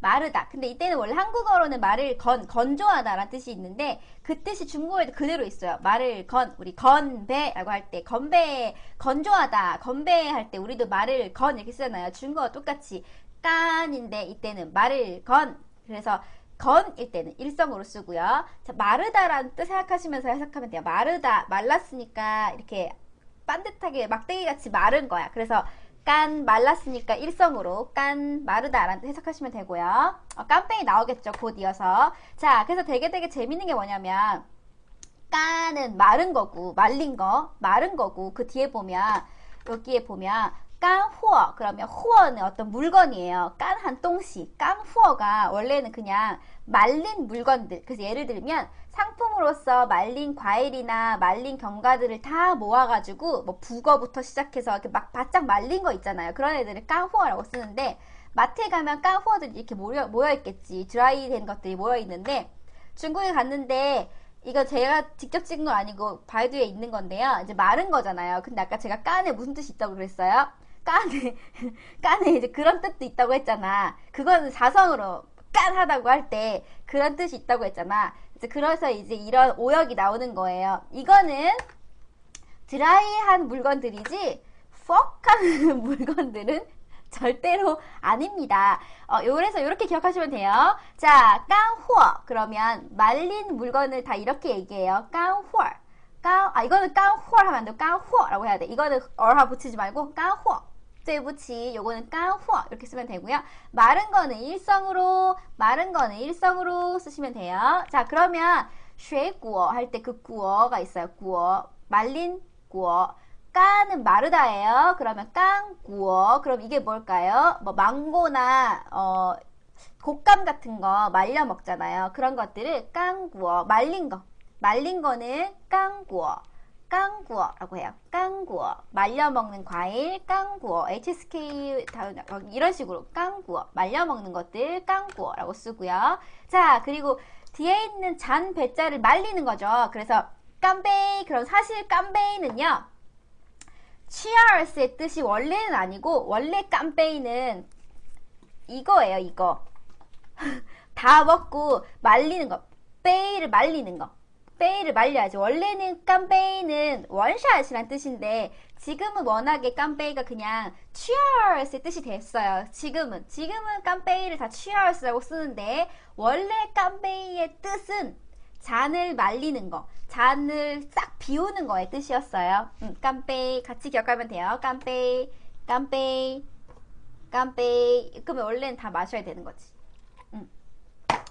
마르다. 근데 이때는 원래 한국어로는 말을 건, 건조하다라는 뜻이 있는데 그 뜻이 중국어에도 그대로 있어요. 말을 건, 우리 건배라고 할 때 건배, 건조하다, 건배할 때 우리도 말을 건 이렇게 쓰잖아요. 중국어 똑같이 깐인데 이때는 말을 건. 그래서 건일 때는 일성으로 쓰고요. 자, 마르다라는 뜻 생각하시면서 해석하면 돼요. 마르다, 말랐으니까 이렇게 반듯하게 막대기 같이 마른 거야. 그래서 깐 말랐으니까 일성으로 깐 마르다라는 해석하시면 되고요. 어, 깜뺑이 나오겠죠. 곧 이어서. 자, 그래서 되게 되게 재밌는 게 뭐냐면 깐은 마른 거고 말린 거 마른 거고 그 뒤에 보면 여기에 보면 깐후어 그러면 후어는 어떤 물건이에요. 깐 한 똥시 깐후어가 원래는 그냥 말린 물건들 그래서 예를 들면 상품 으로서 말린 과일이나 말린 견과들을 다 모아가지고 뭐 북어부터 시작해서 이렇게 막 바짝 말린 거 있잖아요. 그런 애들을 깐후어라고 쓰는데 마트에 가면 깐후어들이 이렇게 모여, 모여 있겠지. 드라이 된 것들이 모여 있는데 중국에 갔는데 이거 제가 직접 찍은 거 아니고 바이두에 있는 건데요. 이제 마른 거잖아요. 근데 아까 제가 깐에 무슨 뜻이 있다고 그랬어요? 깐에, 깐에 이제 그런 뜻도 있다고 했잖아. 그거는 사성으로 깐하다고 할 때 그런 뜻이 있다고 했잖아. 그래서 이제 이런 오역이 나오는 거예요. 이거는 드라이한 물건들이지 퍽한 물건들은 절대로 아닙니다. 어, 그래서 이렇게 기억하시면 돼요. 자, 깡후어 그러면 말린 물건을 다 이렇게 얘기해요. 깡후어 깡, 아, 이거는 깡후어 하면 안 돼요. 깡후어라고 해야 돼. 이거는 얼하 붙이지 말고 깡후 어. 쇠붙이 요거는 깡후어 이렇게 쓰면 되고요. 마른 거는 일성으로 마른 거는 일성으로 쓰시면 돼요. 자 그러면 쉐구어 할 때 그 구어가 있어요. 구어 말린 구어 까는 마르다예요. 그러면 깡구어 그럼 이게 뭘까요? 뭐 망고나 어 곶감 같은 거 말려 먹잖아요. 그런 것들을 깡구어 말린 거 말린 거는 깡구어 깡구어라고 해요. 깡구어. 말려 먹는 과일, 깡구어. HSK 이런 식으로 깡구어. 말려 먹는 것들 깡구어라고 쓰고요. 자, 그리고 뒤에 있는 잔 배자를 말리는 거죠. 그래서 깜베이 그럼 사실 깜베이는요. cheers의 뜻이 원래는 아니고 원래 깜베이는 이거예요, 이거. 다 먹고 말리는 거. 베이를 말리는 거. 깜베이를 말려야지. 원래는 깜베이는 원샷이란 뜻인데 지금은 워낙에 깜베이가 그냥 cheers의 뜻이 됐어요. 지금은 지금은 깜베이를 다 cheers라고 쓰는데 원래 깜베이의 뜻은 잔을 말리는 거, 잔을 싹 비우는 거의 뜻이었어요. 음, 깜베이 같이 기억하면 돼요. 깜베이, 깜베이, 깜베이. 그러면 원래는 다 마셔야 되는 거지.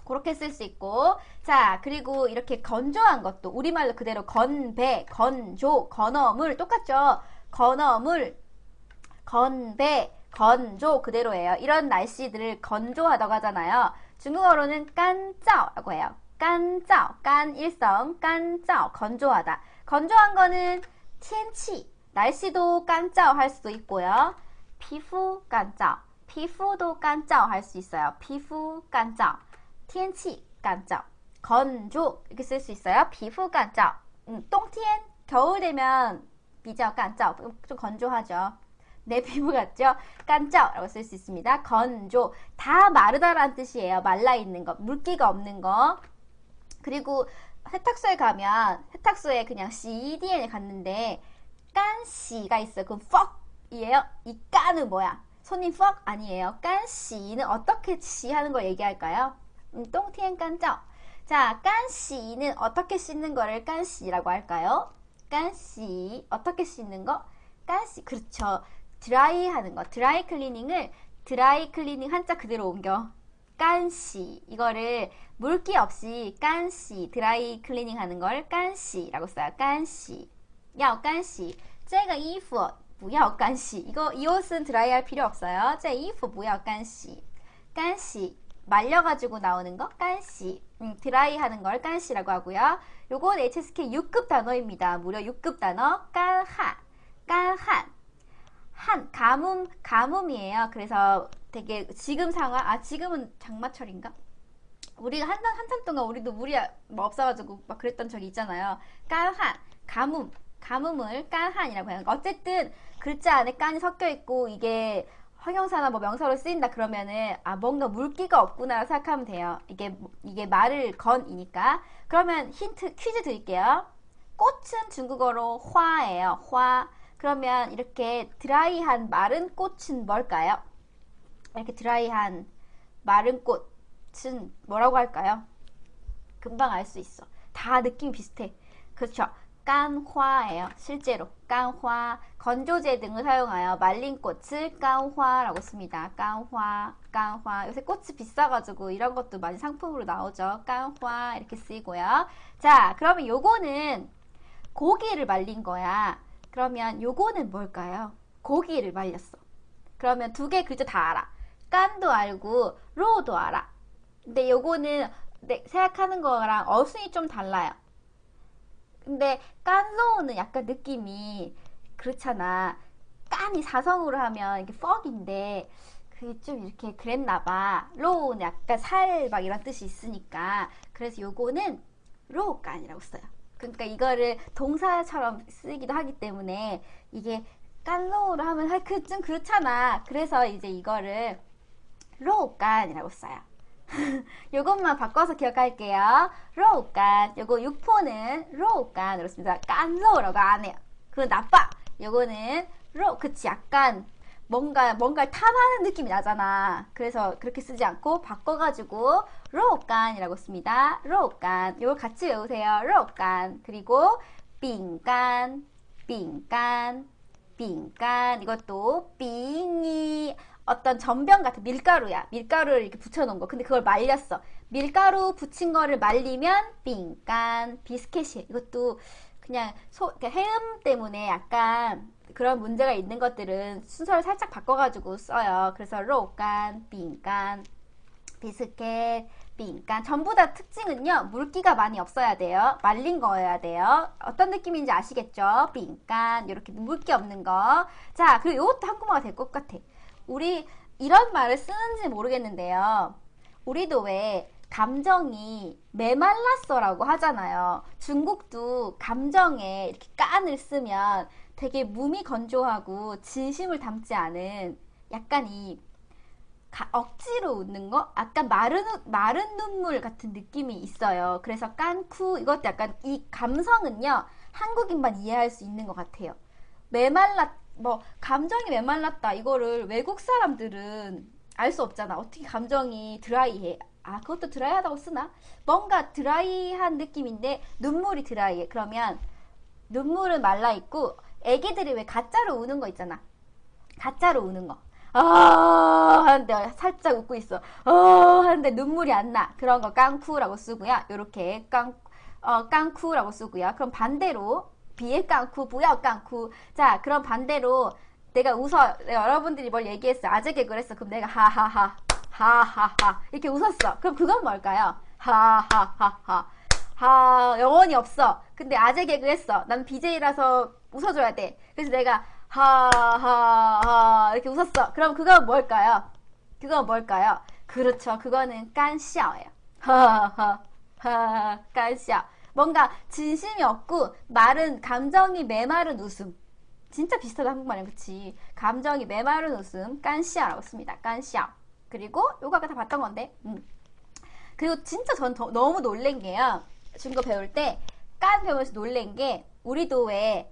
그렇게 쓸 수 있고. 자 그리고 이렇게 건조한 것도 우리말로 그대로 건배, 건조, 건어물 똑같죠? 건어물, 건배, 건조 그대로예요. 이런 날씨들을 건조하다고 하잖아요. 중국어로는 깐짜오라고 해요. 깐짜오, 깐 일성, 깐짜오 건조하다. 건조한 거는 텐치 날씨도 깐짜오 할 수도 있고요. 피부 깐짜오 피부도 깐짜오 할 수 있어요. 피부 깐짜오 天气 깜짝 건조 이렇게 쓸 수 있어요. 피부 깜짝 음, 똥티엔 겨울 되면 비자 깜짝 좀 건조하죠. 네, 내 피부 같죠? 깜짝라고 쓸 수 있습니다. 건조 다 마르다라는 뜻이에요. 말라 있는 거 물기가 없는 거 그리고 세탁소에 가면 세탁소에 그냥 CDN에 갔는데 깐씨가 있어요. 그럼 퍽이에요. 이 깐은 뭐야? 손님 퍽 아니에요. 깐씨는 어떻게 씨 하는 걸 얘기할까요? 음, 똥티엔 깐짜. 자, 깐씨는 어떻게 씻는 거를 깐씨라고 할까요? 깐씨. 어떻게 씻는 거? 깐씨. 그렇죠. 드라이 하는 거. 드라이 클리닝을 드라이 클리닝 한자 그대로 옮겨. 깐씨. 이거를 물기 없이 깐씨. 드라이 클리닝 하는 걸 깐씨라고 써요. 깐씨. 야, 깐씨. 这个衣服不要干洗. 이거 이 옷은 드라이 할 필요 없어요. 这衣服不要干洗.干洗 말려가지고 나오는 거? 깐씨. 음, 드라이 하는 걸 깐씨라고 하고요. 요건 HSK 6급 단어입니다. 무려 6급 단어. 깐한 깐한. 한 가뭄 가뭄이에요. 그래서 되게 지금 상황 아 지금은 장마철인가? 우리가 한참 한참 동안 우리도 물이 뭐 없어가지고 막 그랬던 적이 있잖아요. 깐한 가뭄. 가뭄을 깐한이라고 해요. 어쨌든 글자 안에 깐이 섞여 있고 이게 형용사나 뭐 명사로 쓰인다 그러면은 아 뭔가 물기가 없구나 생각하면 돼요. 이게 이게 말을 건이니까. 그러면 힌트 퀴즈 드릴게요. 꽃은 중국어로 화예요. 화. 그러면 이렇게 드라이한 마른 꽃은 뭘까요? 이렇게 드라이한 마른 꽃은 뭐라고 할까요? 금방 알 수 있어. 다 느낌이 비슷해. 그렇죠. 깐화예요. 실제로 깐화 건조제 등을 사용하여 말린 꽃을 깐화라고 씁니다. 깐화, 깐화. 요새 꽃이 비싸가지고 이런 것도 많이 상품으로 나오죠. 깐화 이렇게 쓰이고요. 자, 그러면 요거는 고기를 말린 거야. 그러면 요거는 뭘까요? 고기를 말렸어. 그러면 두 개 글자 다 알아. 깐도 알고 로도 알아. 근데 요거는 네, 생각하는 거랑 어순이 좀 달라요. 근데 깐로우는 약간 느낌이 그렇잖아. 깐이 사성으로 하면 이게 퍽인데 그게 좀 이렇게 그랬나 봐. 로우는 약간 살 막 이런 뜻이 있으니까 그래서 요거는 로우깐이라고 써요. 그러니까 이거를 동사처럼 쓰기도 하기 때문에 이게 깐로우로 하면 그 좀 그렇잖아. 그래서 이제 이거를 로우깐이라고 써요. 요것만 바꿔서 기억할게요. 로우깐. 요거 육포는 로우깐으로 씁니다. 깐로우라고 안 해요. 그건 나빠. 요거는 로, 그치. 약간 뭔가, 뭔가를 탐하는 느낌이 나잖아. 그래서 그렇게 쓰지 않고 바꿔가지고 로우깐이라고 씁니다. 로우깐. 요거 같이 외우세요. 로우깐. 그리고 빙깐, 빙깐, 빙깐. 이것도 빙이 어떤 전병 같은 밀가루야. 밀가루를 이렇게 붙여놓은 거. 근데 그걸 말렸어. 밀가루 붙인 거를 말리면 빙깐, 비스켓이. 이것도 그냥 소, 해음 때문에 약간 그런 문제가 있는 것들은 순서를 살짝 바꿔가지고 써요. 그래서 로깐, 빙깐, 비스켓, 빙깐 전부 다 특징은요. 물기가 많이 없어야 돼요. 말린 거여야 돼요. 어떤 느낌인지 아시겠죠? 빙깐 이렇게 물기 없는 거. 자, 그리고 이것도 한국말가 될 것 같아. 우리 이런 말을 쓰는지 모르겠는데요. 우리도 왜 감정이 메말랐어라고 하잖아요. 중국도 감정에 이렇게 깐을 쓰면 되게 몸이 건조하고 진심을 담지 않은 약간 이 가, 억지로 웃는 거? 약간 마른, 마른 눈물 같은 느낌이 있어요. 그래서 깐쿠, 이것도 약간 이 감성은요, 한국인만 이해할 수 있는 것 같아요. 메말랐, 뭐 감정이 메말랐다 이거를 외국 사람들은 알 수 없잖아. 어떻게 감정이 드라이해? 아 그것도 드라이하다고 쓰나? 뭔가 드라이한 느낌인데 눈물이 드라이해. 그러면 눈물은 말라 있고 애기들이 왜 가짜로 우는 거 있잖아. 가짜로 우는 거. 아 하는데 살짝 웃고 있어. 어 하는데 눈물이 안 나. 그런 거 깡쿠라고 쓰고요. 요렇게 깡 어, 깡쿠라고 쓰고요. 그럼 반대로 비에 깡쿠, 부여 깡쿠. 자, 그럼 반대로 내가 웃어. 내가 여러분들이 뭘 얘기했어. 아재 개그를 했어. 그럼 내가 하하하, 하하하. 이렇게 웃었어. 그럼 그건 뭘까요? 하하하하. 하, 영혼이 없어. 근데 아재 개그 했어. 난 BJ라서 웃어줘야 돼. 그래서 내가 하하하 이렇게 웃었어. 그럼 그건 뭘까요? 그건 뭘까요? 그렇죠. 그거는 깐샤예요. 하하하, 하, 깐샤. 뭔가 진심이 없고 마른 감정이 메마른 웃음. 진짜 비슷하다 한국말이랑 그치? 감정이 메마른 웃음 깐시아라고 씁니다. 깐시아. 그리고 요거 아까 다 봤던 건데. 음. 그리고 진짜 전 더, 너무 놀란 게요. 중국어 배울 때 깐 배우면서 놀란 게 우리도 왜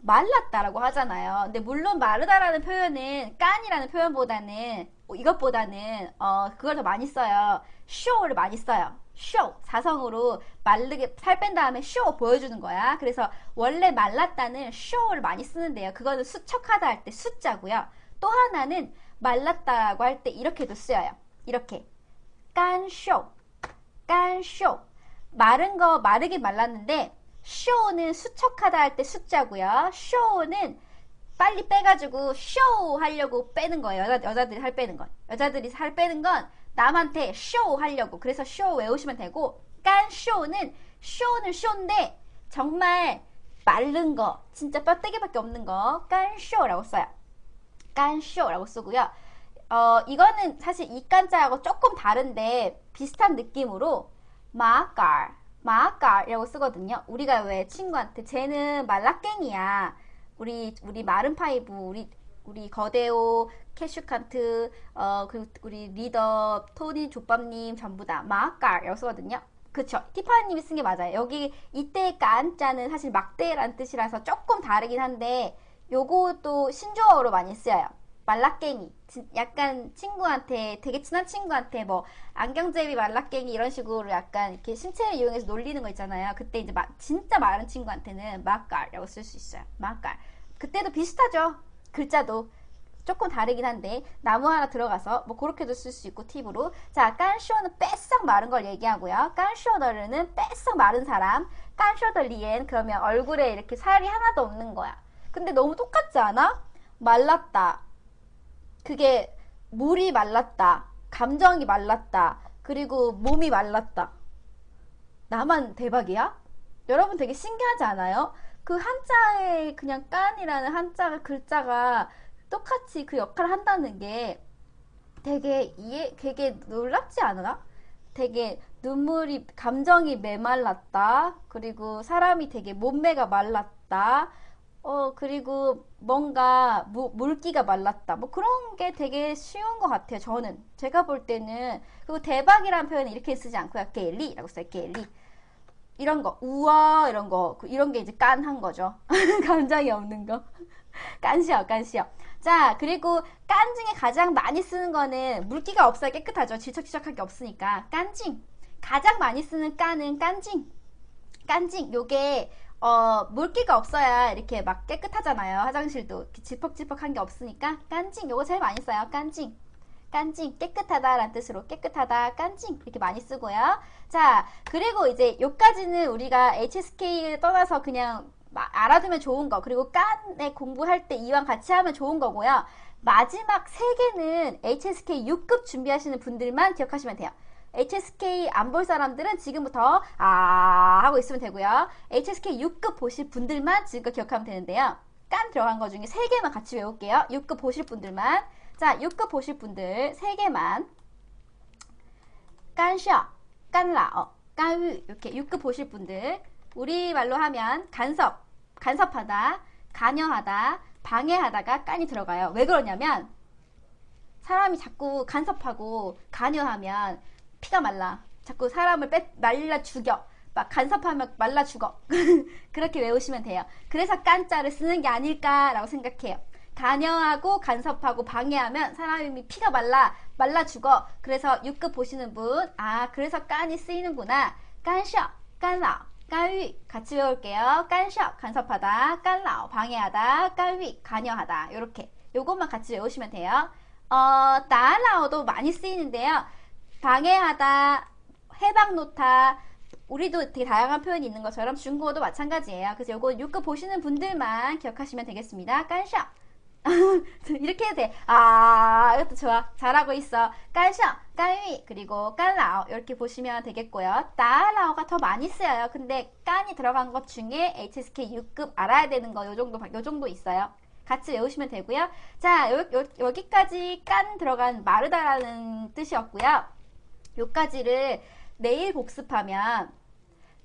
말랐다라고 하잖아요. 근데 물론 마르다라는 표현은 깐이라는 표현보다는 이것보다는 어 그걸 더 많이 써요. 쇼를 많이 써요. 쇼 사성으로 말르게 살 뺀 다음에 쇼 보여주는 거야. 그래서 원래 말랐다는 쇼를 많이 쓰는데요. 그거는 수척하다 할 때 숫자고요. 또 하나는 말랐다라고 할 때 이렇게도 쓰여요. 이렇게 깐쇼 깐쇼 마른 거 마르게 말랐는데 쇼는 수척하다 할 때 숫자고요. 쇼는 빨리 빼가지고 쇼 하려고 빼는 거예요. 여자, 여자들이 살 빼는 건. 여자들이 살 빼는 건 남한테 쇼 하려고. 그래서 쇼 외우시면 되고, 깐 쇼는 쇼는 쇼인데 정말 마른 거, 진짜 뼈대기밖에 없는 거, 깐 쇼라고 써요. 깐 쇼라고 쓰고요. 어, 이거는 사실 이 깐자하고 조금 다른데 비슷한 느낌으로 마깔, 마깔이라고 쓰거든요. 우리가 왜 친구한테 쟤는 말라깽이야. 우리 우리 마른 파이브 우리 우리 거대오 캐슈칸트, 어, 그리고 우리 리더, 토니 조밥님 전부 다 마깔이라고 쓰거든요. 그쵸. 티파니님이 쓴 게 맞아요. 여기 이때 깐자는 사실 막대라는 뜻이라서 조금 다르긴 한데 요것도 신조어로 많이 쓰여요. 말라깽이. 약간 친구한테, 되게 친한 친구한테 뭐, 안경제비 말라깽이 이런 식으로 약간 이렇게 신체를 이용해서 놀리는 거 있잖아요. 그때 이제 마, 진짜 마른 친구한테는 마깔이라고 쓸 수 있어요. 마깔. 그때도 비슷하죠. 글자도. 조금 다르긴 한데 나무 하나 들어가서 뭐 그렇게도 쓸 수 있고 팁으로. 자 깐쇼는 뺏싹 마른 걸 얘기하고요. 깐쇼더르는 뺏싹 마른 사람. 깐쇼더리엔 그러면 얼굴에 이렇게 살이 하나도 없는 거야. 근데 너무 똑같지 않아? 말랐다. 그게 물이 말랐다. 감정이 말랐다. 그리고 몸이 말랐다. 나만 대박이야? 여러분 되게 신기하지 않아요? 그 한자에 그냥 깐이라는 한자 글자가 똑같이 그 역할을 한다는 게 되게 이해, 되게 놀랍지 않아? 되게 눈물이, 감정이 메말랐다. 그리고 사람이 되게 몸매가 말랐다. 어, 그리고 뭔가 무, 물기가 말랐다. 뭐 그런 게 되게 쉬운 것 같아요, 저는. 제가 볼 때는. 그리고 대박이라는 표현을 이렇게 쓰지 않고 요. 겔리라고 써요, 겔리. 이런 거, 우와, 이런 거. 그 이런 게 이제 깐한 거죠. 감정이 없는 거. 깐시어, 깐시어. 자, 그리고 깐 중에 가장 많이 쓰는 거는 물기가 없어야 깨끗하죠. 질척질척하게 없으니까. 깐징. 가장 많이 쓰는 깐은 깐징. 깐징. 요게 어, 물기가 없어야 이렇게 막 깨끗하잖아요. 화장실도 질퍽질퍽한 게 없으니까 깐징. 요거 제일 많이 써요. 깐징. 깐징 깨끗하다라는 뜻으로 깨끗하다 깐징 이렇게 많이 쓰고요. 자 그리고 이제 요까지는 우리가 HSK를 떠나서 그냥 알아두면 좋은 거 그리고 깐에 공부할 때 이왕 같이 하면 좋은 거고요. 마지막 세 개는 HSK 6급 준비하시는 분들만 기억하시면 돼요. HSK 안 볼 사람들은 지금부터 아 하고 있으면 되고요. HSK 6급 보실 분들만 지금 기억하면 되는데요. 깐 들어간 거 중에 세 개만 같이 외울게요. 6급 보실 분들만. 자, 6급 보실 분들 세 개만. 깐샤, 깐라어, 깐유 이렇게 6급 보실 분들 우리말로 하면 간섭, 간섭하다, 간여하다, 방해하다가 깐이 들어가요. 왜 그러냐면 사람이 자꾸 간섭하고 간여하면 피가 말라. 자꾸 사람을 빼, 말라 죽여. 막 간섭하면 말라 죽어. 그렇게 외우시면 돼요. 그래서 깐자를 쓰는 게 아닐까라고 생각해요. 간여하고 간섭하고 방해하면 사람이 피가 말라 말라 죽어. 그래서 6급 보시는 분, 아 그래서 깐이 쓰이는구나. 깐셔, 깐라, 깐위 같이 외울게요. 깐셔 간섭하다, 깐라오 방해하다, 깐위 간여하다 이렇게 요것만 같이 외우시면 돼요. 어, 나라오도 많이 쓰이는데요. 방해하다, 해방 놓다, 우리도 되게 다양한 표현이 있는 것처럼 중국어도 마찬가지예요. 그래서 요거 6급 보시는 분들만 기억하시면 되겠습니다. 깐셔 이렇게 해도 돼. 아, 이것도 좋아. 잘하고 있어. 깐셔, 깐위, 그리고 깐라오. 이렇게 보시면 되겠고요. 따라오가 더 많이 쓰여요. 근데 깐이 들어간 것 중에 HSK 6급 알아야 되는 거, 요 정도, 요 정도 있어요. 같이 외우시면 되고요. 자, 요, 요, 여기까지 깐 들어간 마르다라는 뜻이었고요. 요까지를 내일 복습하면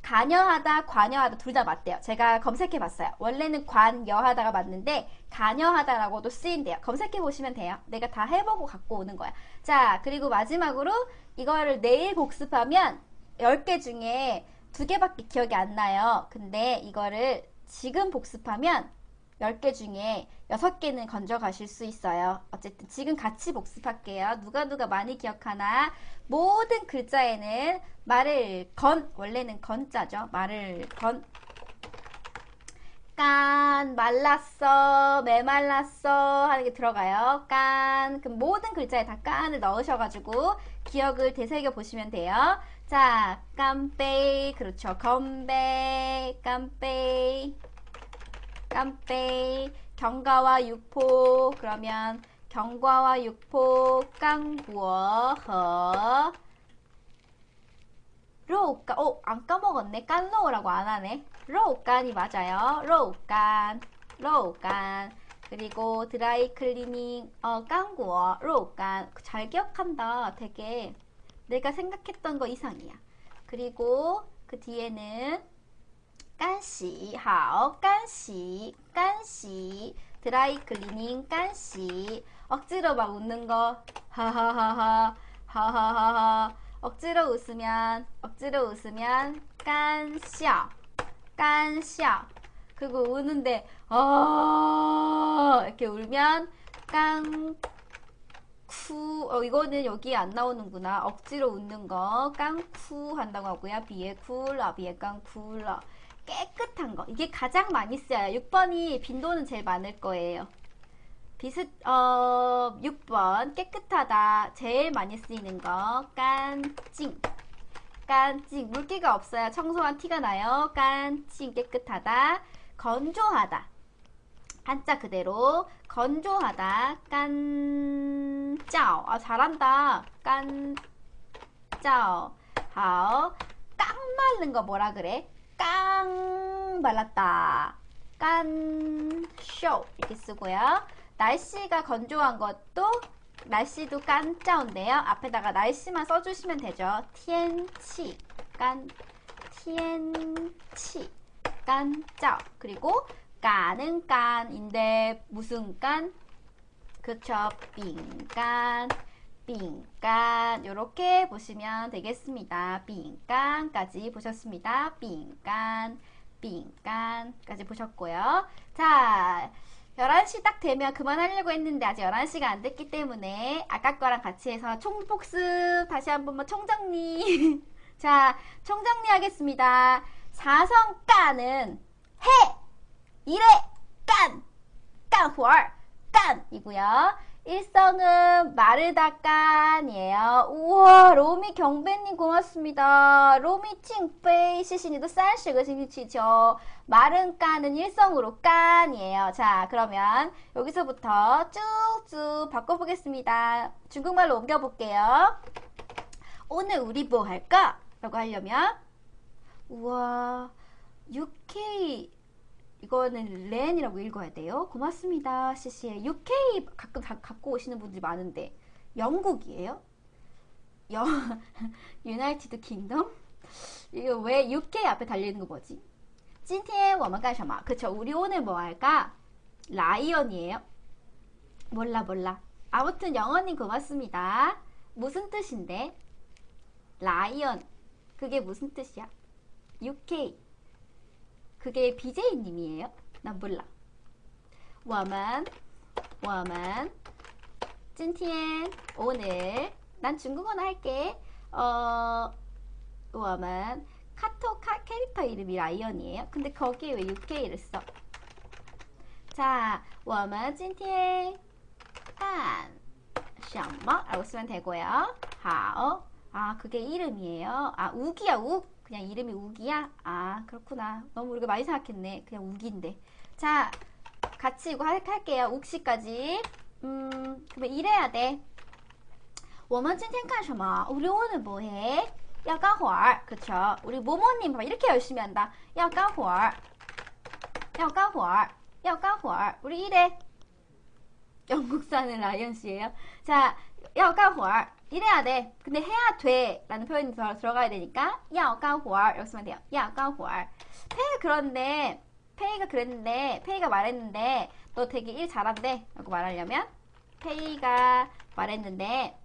간여하다, 관여하다 둘 다 맞대요. 제가 검색해 봤어요. 원래는 관여하다가 맞는데 간여하다라고도 쓰인대요. 검색해 보시면 돼요. 내가 다 해보고 갖고 오는 거야. 자, 그리고 마지막으로 이거를 내일 복습하면 10개 중에 두 개밖에 기억이 안 나요. 근데 이거를 지금 복습하면 10개 중에 6개는 건져 가실 수 있어요. 어쨌든 지금 같이 복습할게요. 누가 누가 많이 기억하나? 모든 글자에는 말을 건, 원래는 건자죠. 말을 건. 깐, 말랐어, 메말랐어 하는 게 들어가요. 깐. 그럼 모든 글자에 다 깐을 넣으셔가지고 기억을 되새겨 보시면 돼요. 자, 깜빼. 그렇죠. 건배, 깜빼. 깜빼 경과와 육포. 그러면 경과와 육포 깡구어 허. 로우깐 어, 안 까먹었네. 깐로우라고 안 하네. 로우깐이 맞아요. 로우깐 로우깐 그리고 드라이 클리닝 어 깡구어. 로우깐 잘 기억한다. 되게 내가 생각했던 거 이상이야. 그리고 그 뒤에는 깐시 하오, 깐시 깐시 드라이 클리닝, 깐시 억지로 막 웃는 거, 하하하하, 하하하하. 억지로 웃으면, 억지로 웃으면, 깐샤, 깐샤. 그리고 우는데, 어, 이렇게 울면, 깡, 쿠, 어, 이거는 여기 안 나오는구나. 억지로 웃는 거, 깡쿠 한다고 하고요. 비에 쿨라 비에 깡쿠러. 깨끗한 거. 이게 가장 많이 쓰여요. 6번이 빈도는 제일 많을 거예요. 비슷 어 6번 깨끗하다. 제일 많이 쓰이는 거. 깐찡 깐찡 물기가 없어야 청소한 티가 나요. 깐찡 깨끗하다. 건조하다. 한자 그대로. 건조하다. 깐짜오. 아 잘한다. 깐짜오. 하오. 깡 말른 거 뭐라 그래 깡 발랐다. 깐쇼. 이렇게 쓰고요. 날씨가 건조한 것도 날씨도 깐짜온데요. 앞에다가 날씨만 써주시면 되죠. 티엔치. 깐 티엔치. 깐짜 그리고 깐은 깐인데 무슨 깐? 그쵸. 빙깐 빙깐 이렇게 보시면 되겠습니다. 빙깐까지 보셨습니다. 빙깐 빙깐까지 보셨고요. 자 11시 딱 되면 그만하려고 했는데 아직 11시가 안 됐기 때문에 아까 거랑 같이 해서 총복습 다시 한 번만 총정리. 자 총정리 하겠습니다. 사성 깐은 해 일에 깐 깐월 깐이고요 일성은 마르다 깐이에요. 우와, 로미 경배님 고맙습니다. 로미 칭페이 시신이도 쌀시그 신기치죠. 마른 깐은 일성으로 깐이에요. 자, 그러면 여기서부터 쭉쭉 바꿔보겠습니다. 중국말로 옮겨볼게요. 오늘 우리 뭐 할까? 라고 하려면 우와, UK 이거는 렌이라고 읽어야 돼요. 고맙습니다. CC에 UK 가끔 가, 갖고 오시는 분들이 많은데 영국이에요? 영 유나이티드 킹덤? 이거 왜 UK 앞에 달리는 거 뭐지? 今天我们干什么? 그쵸 우리 오늘 뭐 할까? 라이언이에요. 몰라 몰라. 아무튼 영어님 고맙습니다. 무슨 뜻인데? 라이언. 그게 무슨 뜻이야? UK. 그게 BJ님이에요? 난 몰라. 워만, 워만. 찐티엔, 오늘. 난 중국어나 할게. 어, 워만. 카톡 카, 캐릭터 이름이 라이언이에요. 근데 거기에 왜 UK를 써? 자, 워만 찐티엔. 한, 샹머. 라고 쓰면 되고요. 하오. 아, 그게 이름이에요. 아, 우기야, 욱. 그냥 이름이 우기야? 아 그렇구나 너무 우리가 많이 생각했네 그냥 우기인데 자 같이 이거 할, 할게요 욱시까지 음 그러면 이래야 돼 我们今天干什么? 우리 오늘 뭐해? 要干活儿 그쵸 우리 모모님 봐 이렇게 열심히 한다 要干活儿要干活儿要干活儿 우리 이래 영국 사는 라이언 씨예요 자 要干活儿 이래야 돼. 근데 해야 돼. 라는 표현이 더 들어가야 되니까, 야, 간活 여기 쓰면 돼요. 야, 간活 페이가 그런데, 페이가 그랬는데, 페이가 말했는데, 너 되게 일 잘한대. 라고 말하려면, 페이가 말했는데,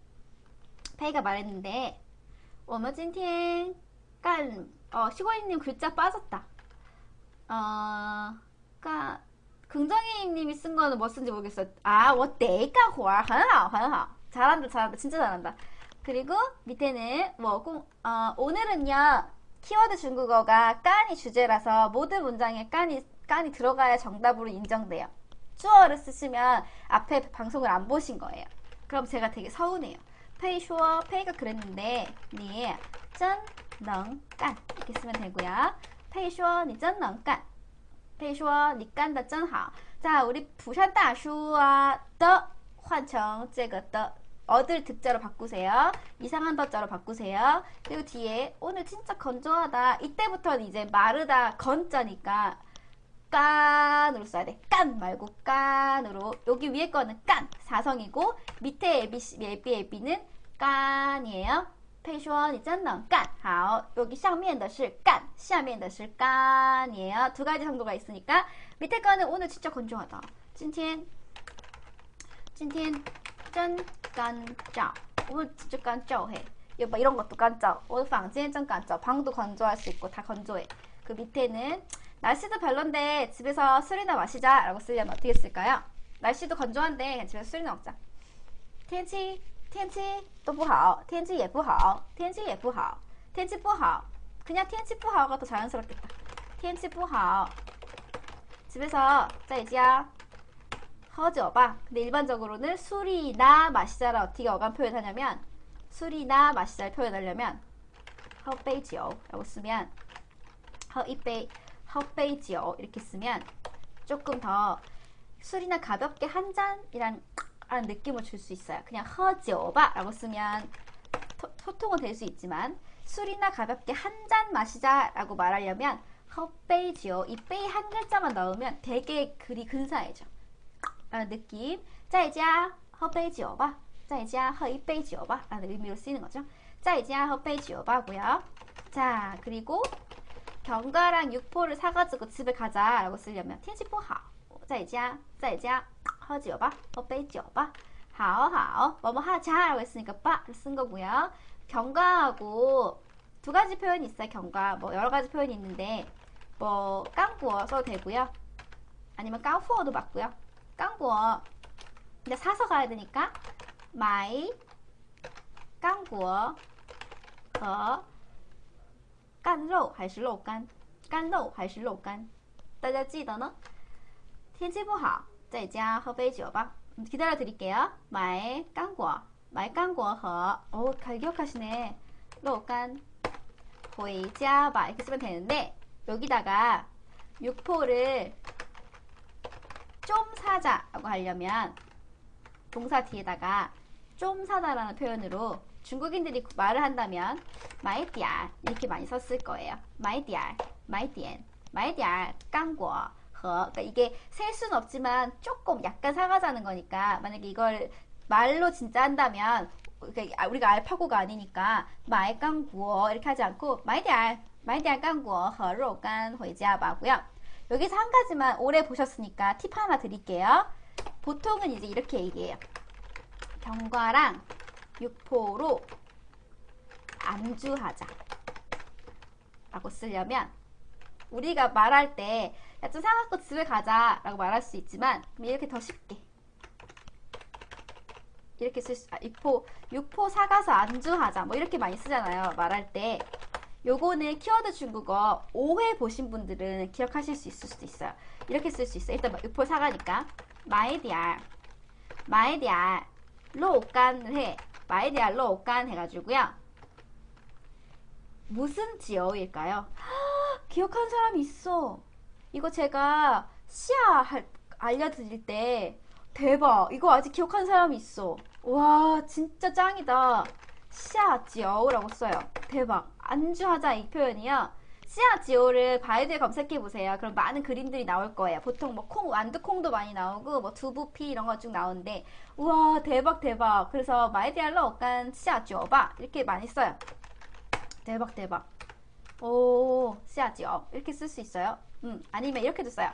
페이가 말했는데, 我们今天干, 어, 시골이님 글자 빠졌다. 어, 까, 긍정이님이 쓴 거는 뭐 쓴지 모르겠어. 아, 我得干活很好很好 잘한다, 잘한다. 진짜 잘한다. 그리고 밑에는 뭐 꼭, 어, 오늘은요. 키워드 중국어가 깐이 주제라서 모든 문장에 깐이 깐이 들어가야 정답으로 인정돼요. 주어를 쓰시면 앞에 방송을 안 보신 거예요. 그럼 제가 되게 서운해요. 페이 쇼어 페이가 그랬는데 네, 니짠넝깐 이렇게 쓰면 되고요. 페이 쇼어 니짠넝깐 페이 쇼어 니깐다 짠하 자 우리 부산 다슈와 더 환청 제거 더 얻을 득자로 바꾸세요. 이상한 덧자로 바꾸세요. 그리고 뒤에 오늘 진짜 건조하다. 이때부터는 이제 마르다 건자니까 깐으로 써야 돼. 깐 말고 깐으로. 여기 위에 거는 깐 사성이고 밑에 에비 에비 에비는 깐이에요. 配说你真能干好 여기 上面的是干下面的是干이에요 두 가지 정도가 있으니까 밑에 거는 오늘 진짜 건조하다 今天今天 真干燥 오늘 진짜 깐짜해 이거 뭐 이런 것도 깐짜 오늘 房间真 깐짜 방도 건조할 수 있고 다 건조해 그 밑에는 날씨도 별론데 집에서 술이나 마시자 라고 쓰려면 어떻게 쓸까요? 날씨도 건조한데 그냥 집에서 술이나 먹자 天气天气都不好天气也不好天气也不好天气不好 그냥 天气不好가 더 자연스럽겠다 天气不好 집에서 在家 허즈어바. 근데 일반적으로는 술이나 마시자를 어떻게 어감 표현하냐면 술이나 마시자를 표현하려면 허베이지오라고 쓰면 허이베이 허베이지오 이렇게 쓰면 조금 더 술이나 가볍게 한 잔이란 라는 느낌을 줄 수 있어요. 그냥 허지어바라고 쓰면 소통은 될 수 있지만 술이나 가볍게 한 잔 마시자라고 말하려면 허베이지오 이 베이 한 글자만 넣으면 되게 글이 근사해져. 라는 느낌 在家 허베이지오바 在家 허이베이지오바 라는 의미로 쓰이는 거죠 在家 허베이지오바고요 자 그리고 견과랑 육포를 사가지고 집에 가자 라고 쓰려면 天气不好在家在家喝酒吧喝杯酒吧好好뭐뭐 하자 라고 했으니까 빠를 쓴 거고요 견과하고 두 가지 표현이 있어요 견과 뭐 여러 가지 표현이 있는데 뭐 깡구어 써도 되고요 아니면 깡푸어도 맞고요 깡구어 근데 사서 가야 되니까 마이 깡구어 和干肉还是肉干干肉还是肉干大家记得呢天气不好在家喝杯酒吧 기다려 드릴게요 마이 깡구어 마이 깡구어 和 오, 잘 기억하시네 肉干 回家바 이렇게 쓰면 되는데 여기다가 육포를 좀 사자라고 하려면 동사 뒤에다가 좀 사다라는 표현으로 중국인들이 말을 한다면 마이 디알 이렇게 많이 썼을 거예요. 마이 디알, 마이 디엔, 마이 디알, 깡果, 그러니까 이게 셀 수는 없지만 조금 약간 사가자는 거니까 만약에 이걸 말로 진짜 한다면 그러니까 우리가 알파고가 아니니까 마이 깡구어 이렇게 하지 않고 마이 디알, 마이 디알 깡구어, 허로 간 회자바고요. 여기서 한 가지만 오래 보셨으니까 팁 하나 드릴게요. 보통은 이제 이렇게 얘기해요. 경과랑 육포로 안주하자. 라고 쓰려면 우리가 말할 때 야, 좀 사갖고 집에 가자 라고 말할 수 있지만 이렇게 더 쉽게 이렇게 쓸 수, 아, 육포, 육포 사가서 안주하자 뭐 이렇게 많이 쓰잖아요 말할 때 요거는 키워드 중국어 5회 보신 분들은 기억하실 수 있을 수도 있어요 이렇게 쓸 수 있어요 일단 육포 사가니까 마이디알 마이디알 로간을 해 마이디알 로간 해가지고요 무슨 지어일까요? 기억한 사람이 있어. 이거 제가 시아 할, 알려드릴 때 대박. 이거 아직 기억한 사람이 있어. 와 진짜 짱이다. 시아 지어라고 써요. 대박. 안주하자 이 표현이요. 씨앗 지오를 바이드에 검색해 보세요. 그럼 많은 그림들이 나올 거예요. 보통 뭐 콩, 완두콩도 많이 나오고 뭐 두부피 이런 거 쭉 나오는데 우와 대박 대박. 그래서 마이디알러 어간 씨앗 지오바 이렇게 많이 써요. 대박 대박. 오 씨앗 지오 이렇게 쓸 수 있어요. 음 아니면 이렇게도 써요.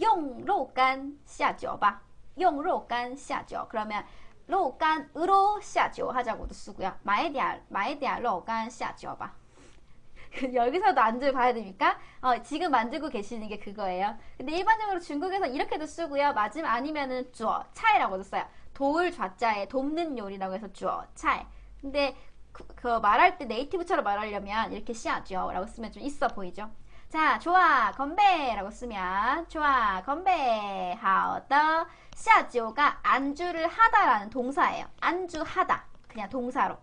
용로간 씨앗 지오바. 용로간 씨앗 지오. 그러면 로간으로 씨앗 지오 하자고도 쓰고요. 마이디알 마이디알러 간 씨앗 지오바. 여기서도 안주 봐야 됩니까? 어, 지금 만들고 계시는 게 그거예요. 근데 일반적으로 중국에서 이렇게도 쓰고요. 마지막 아니면은 주어, 차이라고도 써요. 도울 좌자에 돕는 요리라고 해서 주어, 차이. 근데 그, 그 말할 때 네이티브처럼 말하려면 이렇게 시하죠 라고 쓰면 좀 있어 보이죠 자 좋아 건배 라고 쓰면 좋아 건배 하오더 시아지오가 안주를 하다라는 동사예요 안주하다 그냥 동사로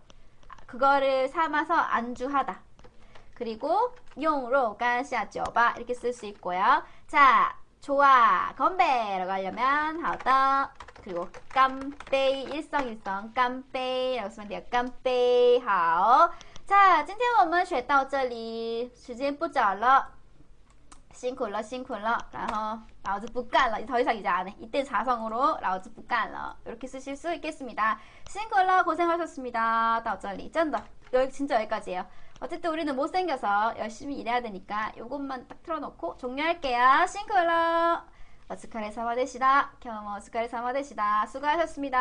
그거를 삼아서 안주하다 그리고 용로가 시아지오바 이렇게 쓸 수 있고요 자 좋아 건배라고 하려면 하오더 그리고 깜빼이 일성일성 깜빼이라고 쓰면 돼요. 깜빼이 好，今天我们学到这里，时间不早了，辛苦了，辛苦了。然后老子不干了，더 이상 이제 안 해。一定자성으로老子不干了。이렇게 쓰실 수 있겠습니다. 어쨌든 우리는 못생겨서 열심히 일해야 되니까 이것만 딱 틀어놓고 종료할게요. 싱크로! 어스카레 사마데시다. 겸 어스카레 사마데시다. 수고하셨습니다.